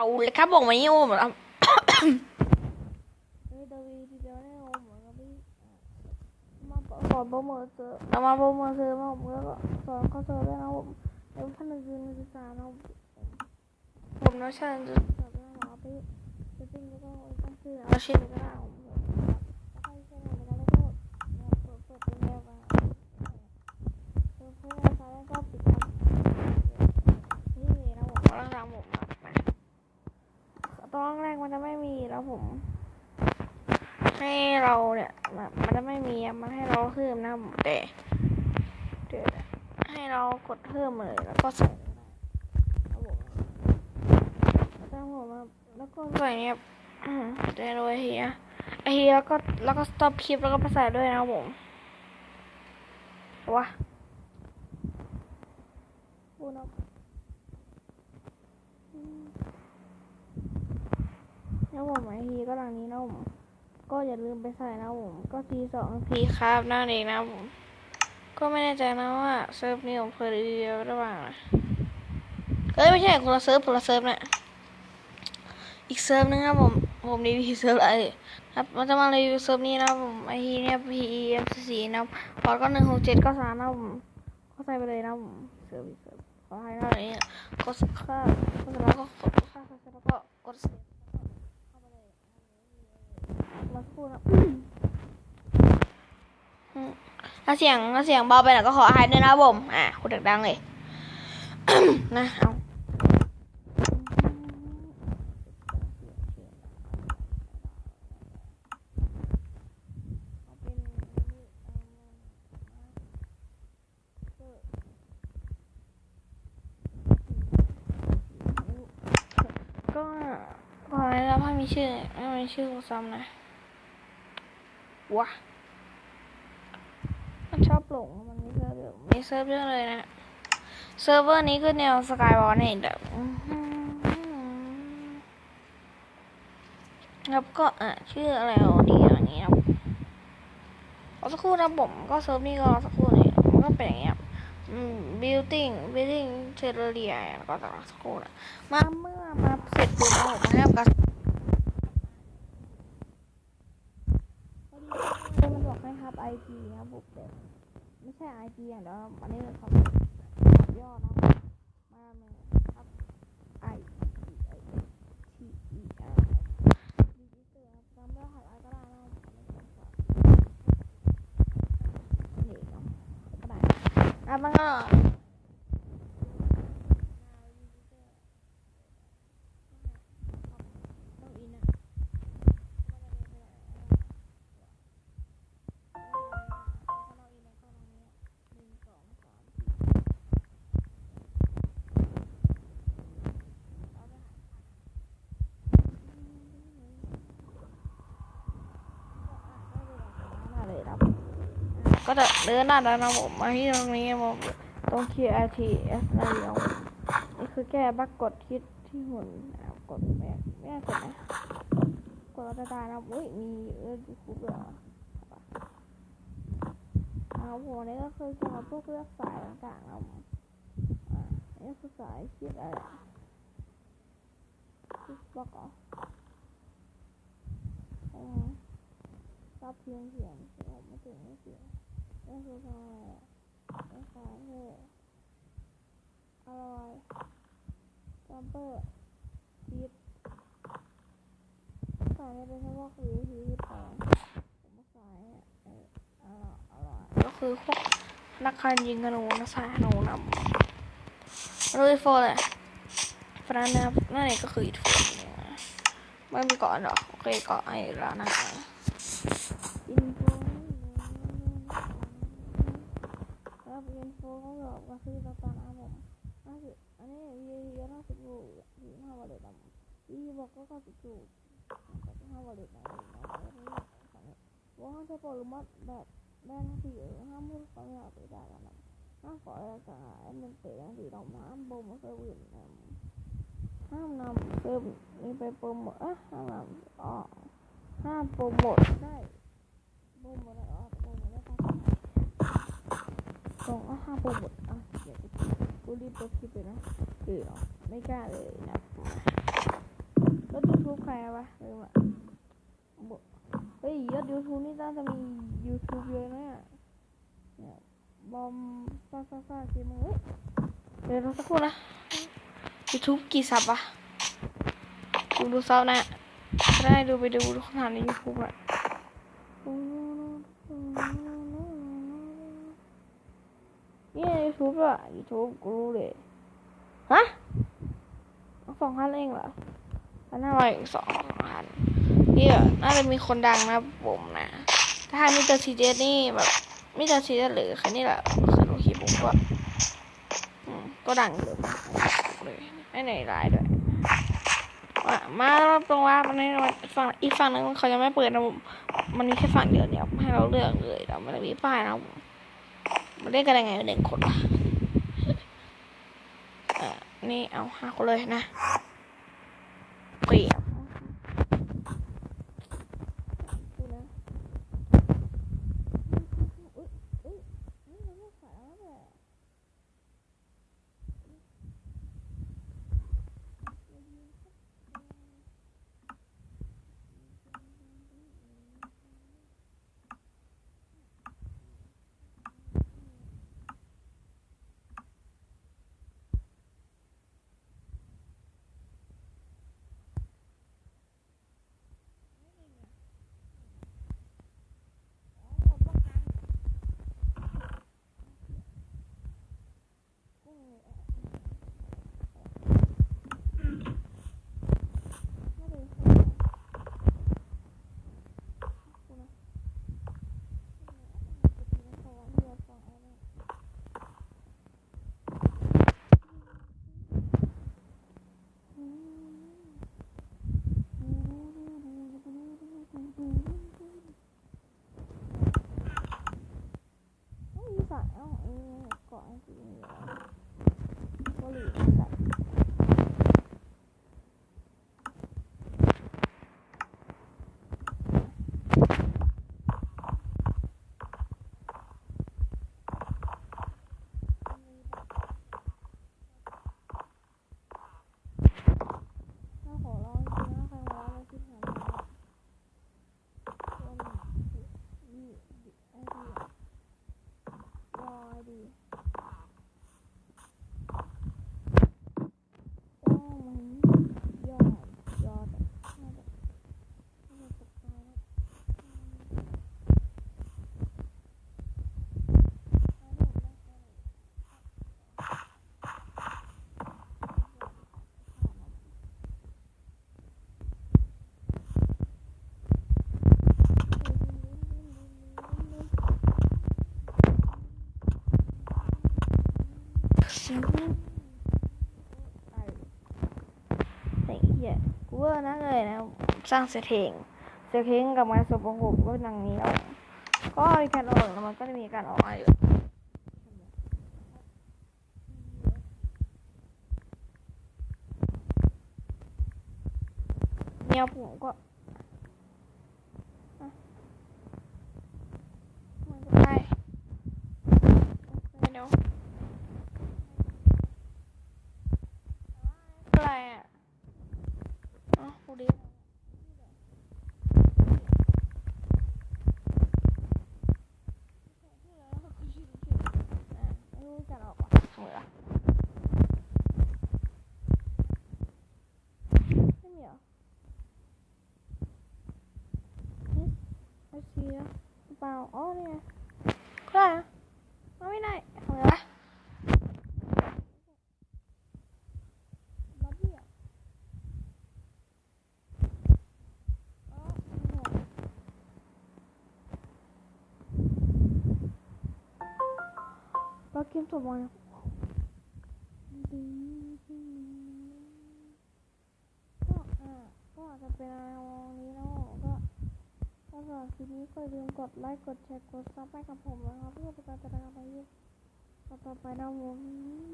เอาเลยครับบอกมานี่โอ้หมือนเฮ้ยดาวีที่เดียวแน่โอมเหมือนบพี่มาสอนโปรโมทเจอร์เรามาโปรโมทเจอมาผมแล้วก็สอนเขาเซอได้วยนะผมแล้วพันธุ์คือนักศึกษาเนาะผมนะชันจะสอนเรื่องหมอพี่จะจริงแล้วก็ต้องชื่อเอาชื่อก็ได้ผมแล้วก็ชื่ออะไรแล้วก็เปิดเปิดเป็นแนวมาเพื่อเพื่อใช้แล้วก็ปิดครับนี่นะผม เราทำผมนะ ตอนแรกมัน จะไม่มีแล้วผม ให้เราเนี่ยมันจะไม่มีมันให้เราเพิ่มนะผมแต่เดี๋ยวนะให้เรากดเพิ่มเลยแล้วก็ใส่ครับผมตามผมแล้วก็ใส่เนี่ยอืมแต่โดยเฮียไอเฮียแล้วก็แล้วก็ stop คลิปแล้วก็ไปใส่ด้วยนะครับผมวะบูนก นาทีก็ดังนี้นะผมก็อย่าลืมไปใส่นะผมก็ทีสองทีครับนั่นเองนะผมก็ไม่แน่ใจนะว่าเซิร์ฟนี้ผมเคยรีวิวหรือเปล่านะเอ้ยไม่ใช่คนละเซิร์ฟคนละเซิร์ฟนะอีกเซิร์ฟนึงครับผมผมรีวิวเซิร์ฟอะไรครับมันจะมารีวิวเซิร์ฟนี้นะผมไอฮีเนี่ย P E M C C นะพอร์ตก็หนึ่งหกเจ็ดก็สามนะผมก็ใส่ไปเลยนะผมเซิร์ฟอีกเซิร์ฟขอให้เท่านี้กดค่ากดแล้วก็กดค่าเสร็จแล้วก็กดเซฟเข้าไปเลยมา พูดถ้าเสียงถ้าเสียงเบาไปหน่อยก็ขออภัยด้วยนะบผม อะพูดดังๆเลย นะ เอาก็ขอให้เราถ้ามีชื่อไม่มีชื่อซ้ำนะ ว้ามันชอบหลง มันมีเซิร์ฟเยอะมีเซิร์ฟเยอะเลยนะ เซิร์ฟเวอร์นี้คือแนวสกายวอลนี่แบบอื้อหือครับก็อะชื่ออะไรเอาดีอย่างเงี้ยครับรอสักครู่นะผมก็เซิร์ฟนี้ก็รอสักครู่นี่มันก็เป็นอย่างเงี้ยบอืม building building เทเรียก็ต้องรอสักครู่นะมาเมื่อมาเสร็จปุ๊บนะผมให้กับ มันบอกให้ครับ IP ครับผมแต่ ไอจีอย่างเดียวครับอันนี้เป็นคำย่อนะครับมาเลยครับ I P I T E R ดีจิเตอร์ครับจำรหัสอะไรก็ได้นะครับอันนี้เนาะก็ได้อะมันก็ ต้องอินอะเลยครับ ก็จะเดินหน้าด้านนะผมมาที่ตรงนี้ผมตรง QRTS นะเดี๋ยวนี่คือแก้บั๊กกดที่ที่หุ่นอะกดแม่แม่กดนะกดแล้วจะได้นะอุ้ยมีเออยูทูบด้วยเหรอเอาผมนี่ก็คือเกี่ยวกับพวกเลือกสายต่างๆนะผมอ่านี่คือสายคิดอะไรคิดบล็อกเหรออืมรับเพียงเสี ไม่ถึงไม่เสียงนี่คือทำไรอะนี่ค่ะเท่อร่อยจัมเปอร์ชีสใส่ให้เป็นเฉพาะคือชีสแพงผมมาใส่เอร่อยอร่อยก็คือพวกนักการยิงธนูนะสายธนูนำรู้อีโฟเลยฟรันนะนั่นเองก็คืออีโฟนี่นะไม่มีเกาะหรอโอเคเกาะไอ้ร้านอาหาร ครับอินโฟเขาบอกว่าคือต่างๆนะผมห้าสิบอันนี้วีวีห้าสิบลูกสี่ห้าวอลเล็ตดำวีบอกก็เก้าสิบลูกห้าวอลเล็ตดำว่าห้าใช้โปรหรือมั สองอะห้าบูมหมดอะเดี๋ยวกูกูรีบเปิดคลิปเลยนะเออไม่กล้าเลยนะรถยูทูบใครวะลืมละบอกเฮ้ยยอดยูทูบนี่น่าจะมียูทูบเยอะนะเนี่ยเนี่ยบอมซ่าซ่าซ่าเกมเมอร์เฮ้ยเดี๋ยวเราสักครู่นะยูทูบกี่ซับวะดูดูซับนะได้ดูไปดูดูคำถาในยูทูบอะ เนี่ยยูทูบอะยูทูบกูรู้เลยฮะสองพันเองเหรอพันห้าร้อยสองพันเนี่ยน่าจะมีคนดังนะผมนะ ถ้ามิสเตอร์ซีเจนี่แบบมิสเตอร์ซีเจหรือใครนี่แหละคือลูกคีผมก็อืมก็ดังอยู่เลยไม่ไหนร้ายด้วยมามาตรงว่ามันในฝั่งอีกฝั่งนึงเขาจะไม่เปิดนะผมมันมีแค่ฝั่งเดียวเนี่ยให้เราเลือกเลยเราไม่ได้มีป้ายนะผ มาเล่นกันยังไงหนึ่งคนวะเออนี่เอาห้าคนเลยนะเปรียบดูนะ ไม่มีสายเอ้าเออเกาะอันสีเหลือง เกาหลีใส่ถ้าขอร้องจริงๆนะใครมาร้องมาคิดหาคนดีดีไอดีอะ รอดีโอ้มันยอดยอดอะน่าจะน่าจะตกใจแล้วเอาหมดแล้วเอา ไอ้ไอ้เหี้ยกูว่านะเลยนะ สร้างเสยเทงเสยเทงกับงานศพของผมก็เป็นางนี้แล้วก็มีการออกแล้วมันก็จะมีการออกอยู่เมียผมก็อะมันก็ได้เดี๋ยวอะไรอะอ๋อกูดีอะไม่รู้จะออกว่ะทำไงวะไม่มีเหรอ ไม่เสียเปล่าอ๋อนี่ไงก็ได้ หรับคลิปนี้ก็อย่าลืมกดไลค์กดแชร์กดซับให้กับผมนะครับเพื่อเป็นการติดตามไปยิ่งต่อไปนะผม